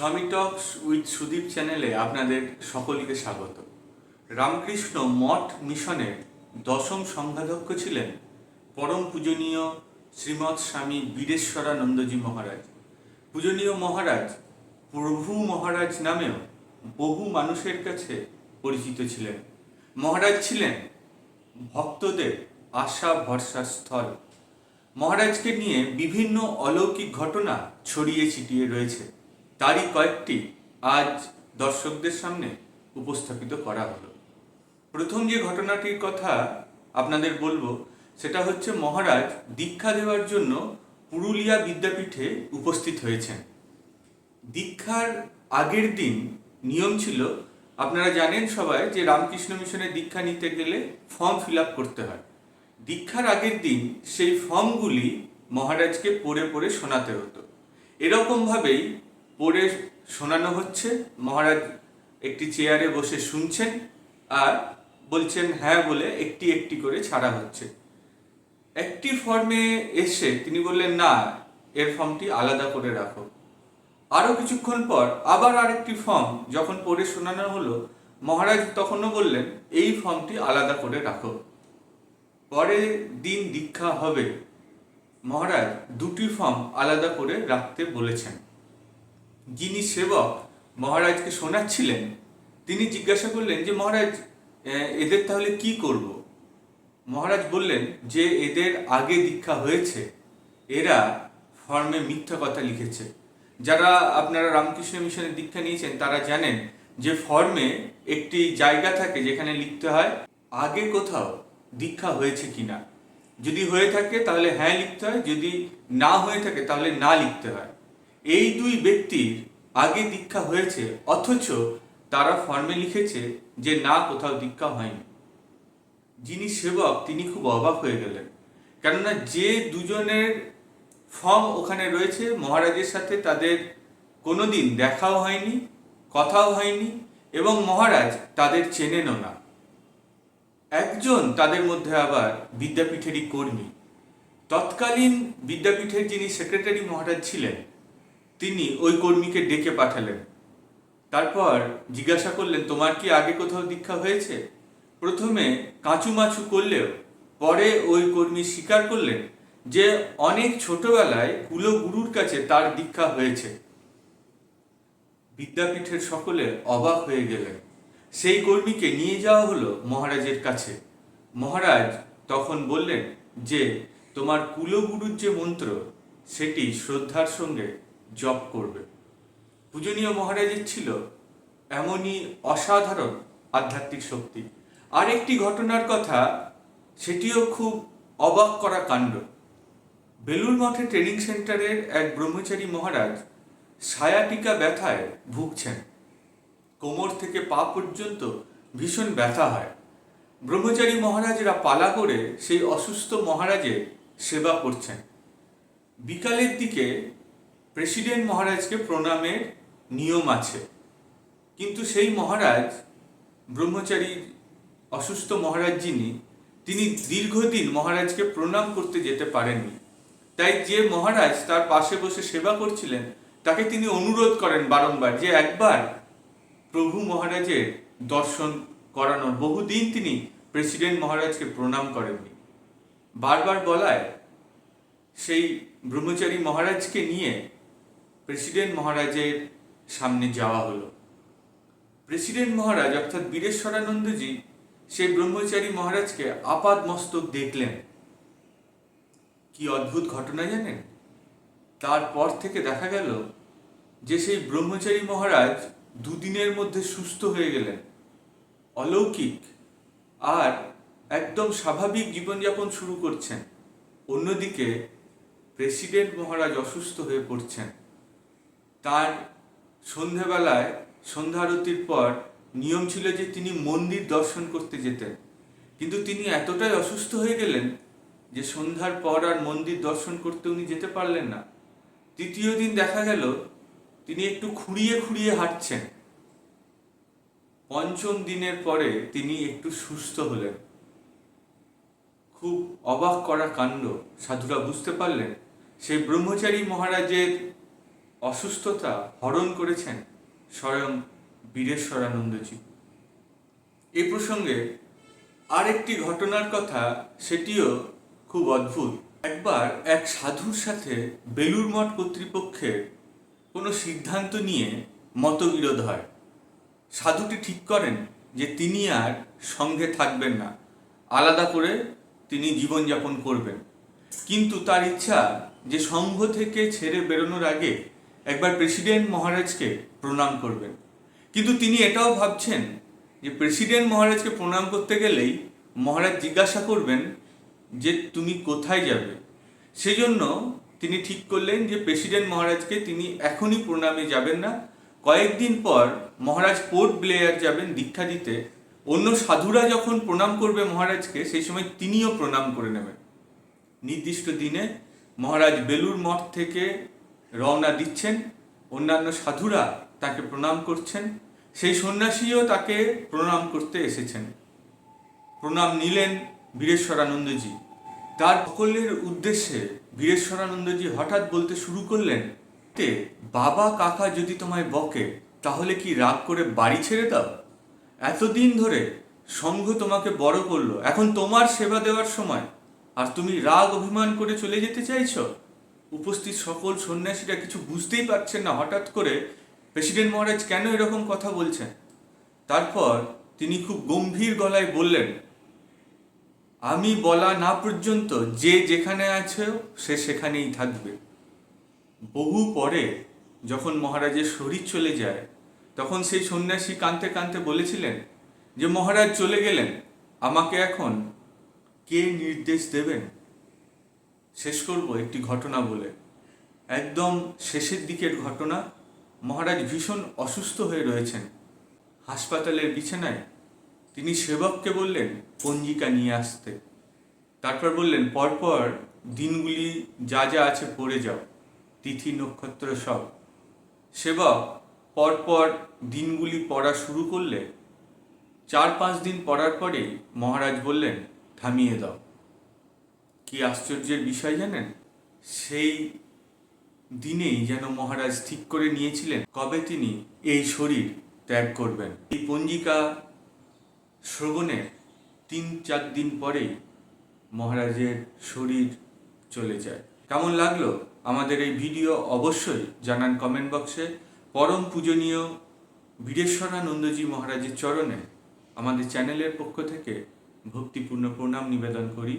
স্বামী টক্স উইথ সুদীপ চ্যানেলে আপনাদের সকলকে স্বাগত। রামকৃষ্ণ মঠ মিশনের দশম সংঘাধ্যক্ষ ছিলেন পরম পূজনীয় শ্রীমৎ স্বামী বীরেশ্বরানন্দজি মহারাজ। পূজনীয় মহারাজ প্রভু মহারাজ নামেও বহু মানুষের কাছে পরিচিত ছিলেন। মহারাজ ছিলেন ভক্তদের আশা ভরসার স্থল। মহারাজকে নিয়ে বিভিন্ন অলৌকিক ঘটনা ছড়িয়ে ছিটিয়ে রয়েছে। তারই কয়েকটি আজ দর্শকদের সামনে উপস্থাপিত করা হলো। প্রথম যে ঘটনাটির কথা আপনাদের বলব, সেটা হচ্ছে মহারাজ দীক্ষা দেওয়ার জন্য পুরুলিয়া বিদ্যাপীঠে উপস্থিত হয়েছেন। দীক্ষার আগের দিন নিয়ম ছিল, আপনারা জানেন সবাই যে রামকৃষ্ণ মিশনে দীক্ষা নিতে গেলে ফর্ম ফিল করতে হয়। দীক্ষার আগের দিন সেই ফর্মগুলি মহারাজকে পড়ে পড়ে শোনাতে হতো। এরকমভাবেই পড়ে শোনানো হচ্ছে, মহারাজ একটি চেয়ারে বসে শুনছেন আর বলছেন হ্যাঁ বলে একটি একটি করে ছাড়া হচ্ছে। একটি ফর্মে এসে তিনি বললেন, না, এর ফর্মটি আলাদা করে রাখো। আরও কিছুক্ষণ পর আবার আরেকটি ফর্ম যখন পড়ে শোনানো হলো, মহারাজ তখনও বললেন, এই ফর্মটি আলাদা করে রাখো। পরের দিন দীক্ষা হবে। মহারাজ দুটি ফর্ম আলাদা করে রাখতে বলেছেন। যিনি সেবক মহারাজকে শোনাচ্ছিলেন, তিনি জিজ্ঞাসা করলেন যে, মহারাজ এদের তাহলে কি করব? মহারাজ বললেন যে, এদের আগে দীক্ষা হয়েছে। এরা ফর্মে মিথ্যা কথা লিখেছে। যারা আপনারা রামকৃষ্ণ মিশনের দীক্ষা নিয়েছেন, তারা জানেন যে, ফর্মে একটি জায়গা থাকে যেখানে লিখতে হয়, আগে কোথাও দীক্ষা হয়েছে কিনা। যদি হয়ে থাকে, তাহলে হ্যাঁ লিখতে হয়। যদি না হয়ে থাকে, তাহলে না লিখতে হয়। এই দুই ব্যক্তির আগে দীক্ষা হয়েছে, অথচ তারা ফর্মে লিখেছে যে না, কোথাও দীক্ষা হয়নি। যিনি সেবক, তিনি খুব অবাক হয়ে গেলেন। কেননা যে দুজনের ফর্ম ওখানে রয়েছে, মহারাজের সাথে তাদের কোনোদিন দেখাও হয়নি, কথাও হয়নি, এবং মহারাজ তাদের চেনেনও না। একজন তাদের মধ্যে আবার বিদ্যাপীঠেরই কর্মী। তৎকালীন বিদ্যাপীঠের যিনি সেক্রেটারি মহারাজ ছিলেন তিনি ওই কর্মীকে ডেকে পাঠালেন। তারপর জিজ্ঞাসা করলেন, তোমার কি আগে কোথাও দীক্ষা হয়েছে? প্রথমে কাঁচুমাচু করলেও পরে ওই কর্মী স্বীকার করলেন যে অনেক ছোটবেলায় কুলগুরুর কাছে তার দীক্ষা হয়েছে। বিদ্যাপীঠের সকলে অবাক হয়ে গেলেন। সেই কর্মীকে নিয়ে যাওয়া হলো মহারাজের কাছে। মহারাজ তখন বললেন যে, তোমার কুলগুরুর যে মন্ত্র, সেটি শ্রদ্ধার সঙ্গে জপ করবে। পূজনীয় মহারাজের ছিল এমনই অসাধারণ আধ্যাত্মিক শক্তি। আর একটি ঘটনার কথা, সেটিও খুব অবাক করা কাণ্ড। বেলুর মঠে ট্রেনিং সেন্টারের এক ব্রহ্মচারী মহারাজ সায়াটিকা ব্যথায় ভুগছেন। কোমর থেকে পা পর্যন্ত ভীষণ ব্যথা হয়। ব্রহ্মচারী মহারাজরা পালা করে সেই অসুস্থ মহারাজের সেবা করছেন। বিকালের দিকে প্রেসিডেন্ট মহারাজকে প্রণামের নিয়ম আছে। কিন্তু সেই মহারাজ, ব্রহ্মচারী অসুস্থ মহারাজ যিনি, তিনি দীর্ঘদিন মহারাজকে প্রণাম করতে যেতে পারেননি। তাই যে মহারাজ তার পাশে বসে সেবা করছিলেন, তাকে তিনি অনুরোধ করেন বারংবার যে একবার প্রভু মহারাজের দর্শন করানোর। বহুদিন তিনি প্রেসিডেন্ট মহারাজকে প্রণাম করেননি। বারবার বলায় সেই ব্রহ্মচারী মহারাজকে নিয়ে প্রেসিডেন্ট মহারাজের সামনে যাওয়া হলো। প্রেসিডেন্ট মহারাজ অর্থাৎ বীরেশ্বরানন্দজি, সেই ব্রহ্মচারী মহারাজকে আপাদ মস্তক দেখলেন। কি অদ্ভুত ঘটনা জানেন? তারপর থেকে দেখা গেল যে সেই ব্রহ্মচারী মহারাজ দুদিনের মধ্যে সুস্থ হয়ে গেলেন। অলৌকিক আর একদম স্বাভাবিক জীবনযাপন শুরু করছেন। অন্যদিকে প্রেসিডেন্ট মহারাজ অসুস্থ হয়ে পড়ছেন। তার সন্ধেবেলায় সন্ধ্যা আরতির পর নিয়ম ছিল যে তিনি মন্দির দর্শন করতে যেতেন। কিন্তু তিনি এতটাই অসুস্থ হয়ে গেলেন যে সন্ধ্যার পর আর মন্দির দর্শন করতে উনি যেতে পারলেন না। তৃতীয় দিন দেখা গেল, তিনি একটু খুঁড়িয়ে খুঁড়িয়ে হাঁটছেন। পঞ্চম দিনের পরে তিনি একটু সুস্থ হলেন। খুব অবাক করা কাণ্ড, সাধুরা বুঝতে পারলেন। সেই ব্রহ্মচারী মহারাজের অসুস্থতা হরণ করেছেন স্বয়ং বীরেশ্বরানন্দজি। এ প্রসঙ্গে আরেকটি ঘটনার কথা, সেটিও খুব অদ্ভুত। একবার এক সাধুর সাথে বেলুর মঠ কর্তৃপক্ষের কোনো সিদ্ধান্ত নিয়ে মতবিরোধ হয়। সাধুটি ঠিক করেন যে তিনি আর সঙ্গে থাকবেন না। আলাদা করে তিনি জীবনযাপন করবেন। কিন্তু তার ইচ্ছা যে সংঘ থেকে ছেড়ে বেরোনোর আগে একবার প্রেসিডেন্ট মহারাজকে প্রণাম করবেন। কিন্তু তিনি এটাও ভাবছেন যে প্রেসিডেন্ট মহারাজকে প্রণাম করতে গেলেই মহারাজ জিজ্ঞাসা করবেন যে তুমি কোথায় যাবে? সেজন্য তিনি ঠিক করলেন যে প্রেসিডেন্ট মহারাজকে তিনি এখনই প্রণামে যাবেন না। কয়েকদিন পর মহারাজ পোর্ট ব্লেয়ার যাবেন দীক্ষা দিতে। অন্য সাধুরা যখন প্রণাম করবে মহারাজকে, সেই সময় তিনিও প্রণাম করে নেবেন। নির্দিষ্ট দিনে মহারাজ বেলুর মঠ থেকে রওনা দিচ্ছেন। অন্যান্য সাধুরা তাকে প্রণাম করছেন। সেই সন্ন্যাসীও তাকে প্রণাম করতে এসেছেন। প্রণাম নিলেন বীরেশ্বরানন্দজি। তার সকলের উদ্দেশ্যে বীরেশ্বরানন্দজি হঠাৎ বলতে শুরু করলেন, তে, বাবা কাকা যদি তোমায় বকে, তাহলে কি রাগ করে বাড়ি ছেড়ে দাও? এতদিন ধরে সংঘ তোমাকে বড় করল, এখন তোমার সেবা দেওয়ার সময়। আর তুমি রাগ অভিমান করে চলে যেতে চাইছো? উপস্থিত সকল সন্ন্যাসীরা কিছু বুঝতেই পারছেন না, হঠাৎ করে প্রেসিডেন্ট মহারাজ কেন এরকম কথা বলছেন? তারপর তিনি খুব গম্ভীর গলায় বললেন, আমি বলা না পর্যন্ত যে যেখানে আছে সে সেখানেই থাকবে। বহু পরে যখন মহারাজের শরীর চলে যায়, তখন সেই সন্ন্যাসী কাঁদতে কাঁদতে বলেছিলেন যে, মহারাজ চলে গেলেন, আমাকে এখন কে নির্দেশ দেবেন? শেষ করব একটি ঘটনা বলে। একদম শেষের দিকের ঘটনা, মহারাজ ভীষণ অসুস্থ হয়ে রয়েছেন। হাসপাতালের বিছানায় তিনি সেবককে বললেন, পঞ্জিকা নিয়ে আসতে। তারপর বললেন, পরপর দিনগুলি যা যা আছে পড়ে যাও, তিথি, নক্ষত্র সব। সেবক পরপর দিনগুলি পড়া শুরু করলে, চার পাঁচ দিন পড়ার পরেই মহারাজ বললেন, থামিয়ে দাও। কি আশ্চর্যের বিষয় জানেন? সেই দিনেই যেন মহারাজ ঠিক করে নিয়েছিলেন কবে তিনি এই শরীর ত্যাগ করবেন। এই পঞ্জিকা শ্রবণের তিন চার দিন পরেই মহারাজের শরীর চলে যায়। কেমন লাগল আমাদের এই ভিডিও অবশ্যই জানান কমেন্ট বক্সে পরম পূজনীয় বীরেশ্বরানন্দজি মহারাজের চরণে আমাদের চ্যানেলের পক্ষ থেকে ভক্তিপূর্ণ প্রণাম নিবেদন করি।